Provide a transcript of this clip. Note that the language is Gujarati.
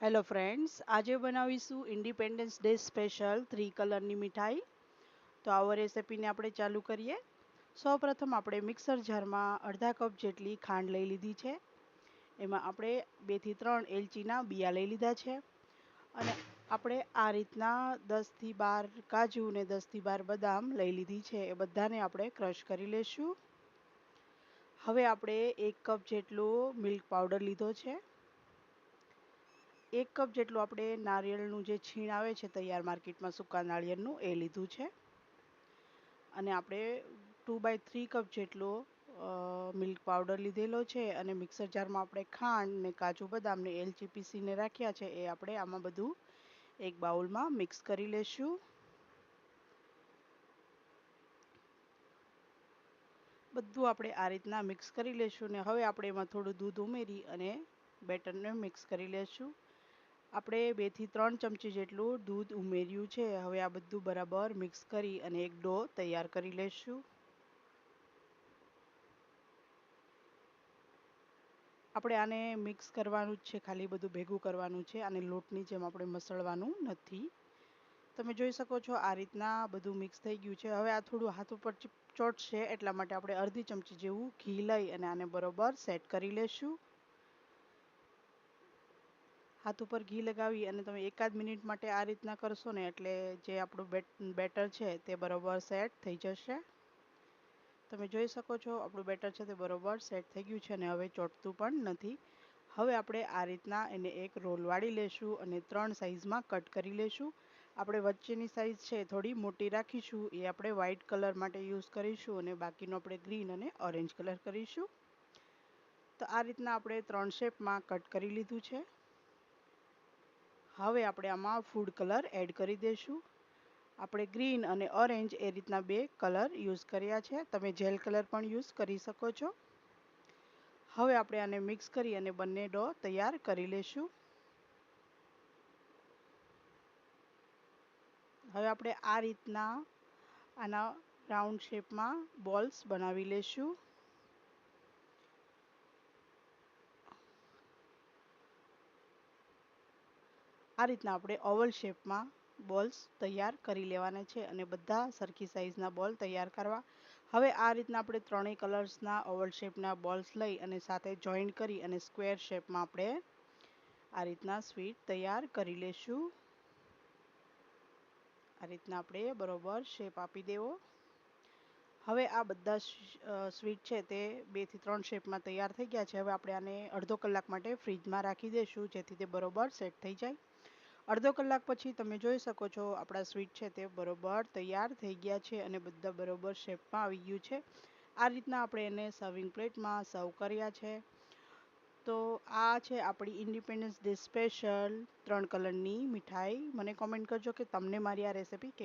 હેલો ફ્રેન્ડ્સ આજે બનાવીશું ઇન્ડિપેન્ડન્સ ડે સ્પેશિયલ થ્રી કલરની મીઠાઈ. તો આવો રેસિપીને આપણે ચાલુ કરીએ. સૌપ્રથમ આપણે મિક્સર જારમાં અડધા કપ જેટલી ખાંડ લઈ લીધી છે. એમાં આપણે બેથી ત્રણ એલચીના બિયા લઈ લીધા છે. અને આપણે આ રીતના દસથી બાર કાજુ ને દસથી બાર બદામ લઈ લીધી છે. એ બધાને આપણે ક્રશ કરી લઈશું હવે આપણે એક કપ જેટલો મિલ્ક પાવડર લીધો છે. એક કપ જેટલું આપણે નારિયેળનું જે છીણ આવે છે તૈયાર માર્કેટમાં સૂકા નાળિયેરનું, એ લીધું છે. અને આપણે ટુ બાય થ્રી કપ જેટલો મિલ્ક પાવડર લીધેલો છે અને મિક્સર જારમાં આપણે ખાંડ ને કાજુ બદામ ને એલચી પીસીને રાખ્યા છે, એ આપણે આમાં બધું એક બાઉલમાં મિક્સ કરી લેશું. બધું આપણે આ રીતના મિક્સ કરી લેશું ને હવે આપણે એમાં થોડું દૂધ ઉમેરી અને બેટરને મિક્સ કરી લેશું. આપણે બેથી ત્રણ ચમચી જેટલું દૂધ ઉમેર્યું છે. હવે આ બધું બરાબર મિક્સ કરી અને એક ડો તૈયાર કરી લઈશું આપણે આને મિક્સ કરવાનું જ છે, ખાલી બધું ભેગું કરવાનું છે, અને લોટની જેમ આપણે મસળવાનું નથી. તમે જોઈ શકો છો આ રીતના બધું મિક્સ થઈ ગયું છે. હવે આ થોડું હાથ ઉપર ચોટશે એટલા માટે આપણે અડધી ચમચી જેવું ઘી લઈ અને આને બરોબર સેટ કરી લેશું. હાથ ઉપર ઘી લગાવી અને તમે એકાદ મિનિટ માટે આ રીતના કરશો ને એટલે જે આપણું બેટર છે તે બરોબર સેટ થઈ જશે. તમે જોઈ શકો છો આપણું બેટર છે તે બરોબર સેટ થઈ ગયું છે અને હવે ચોટતું પણ નથી. હવે આપણે આ રીતના એને એક રોલ વાળી લેશું અને ત્રણ સાઈઝમાં કટ કરી લેશું. આપણે વચ્ચેની સાઇઝ છે થોડી મોટી રાખીશું, એ આપણે વ્હાઇટ કલર માટે યુઝ કરીશું અને બાકીનો આપણે ગ્રીન અને ઓરેન્જ કલર કરીશું. તો આ રીતના આપણે ત્રણ શેપમાં કટ કરી લીધું છે. હવે આપણે આમાં ફૂડ કલર એડ કરી દઈશું. આપણે ગ્રીન અને ઓરેન્જ એ રીતના બે કલર યુઝ કર્યા છે. તમે જેલ કલર પણ યુઝ કરી શકો છો. હવે આપણે આને મિક્સ કરી અને બંને ડો તૈયાર કરી લેશું હવે આપણે આ રીતના આના રાઉન્ડ શેપમાં બોલ્સ બનાવી લેશું આ રીતના આપણે ઓવલ શેપમાં બોલ્સ તૈયાર કરી લેવાના છે અને બધા સરખી સાઇઝના બોલ તૈયાર કરવા. હવે આ રીતના આપણે ત્રણેય કલર્સના ઓવલ શેપના બોલ્સ લઈ અને સાથે જોઈન્ટ કરી અને સ્ક્વેર શેપમાં આપણે આ રીતના સ્વીટ તૈયાર કરી લેશું. આ રીતના આપણે બરોબર શેપ આપી દેવો. હવે આ બધા સ્વીટ છે તે બેથી ત્રણ શેપમાં તૈયાર થઈ ગયા છે. હવે આપણે આને અડધો કલાક માટે ફ્રીજમાં રાખી દઈશું જેથી તે બરોબર સેટ થઈ જાય. અડધો કલાક પછી તમે જોઈ શકો છો આપણા સ્વીટ છે તે બરોબર તૈયાર થઈ ગયા છે અને બધા બરોબર શેપમાં આવી ગયું છે. આ રીતના આપણે એને સર્વિંગ પ્લેટમાં સર્વ કર્યા છે. તો આ છે આપણી ઇન્ડિપેન્ડન્સ ડે સ્પેશિયલ ત્રણ કલરની મીઠાઈ. મને કોમેન્ટ કરજો કે તમને મારી આ રેસીપી કેવી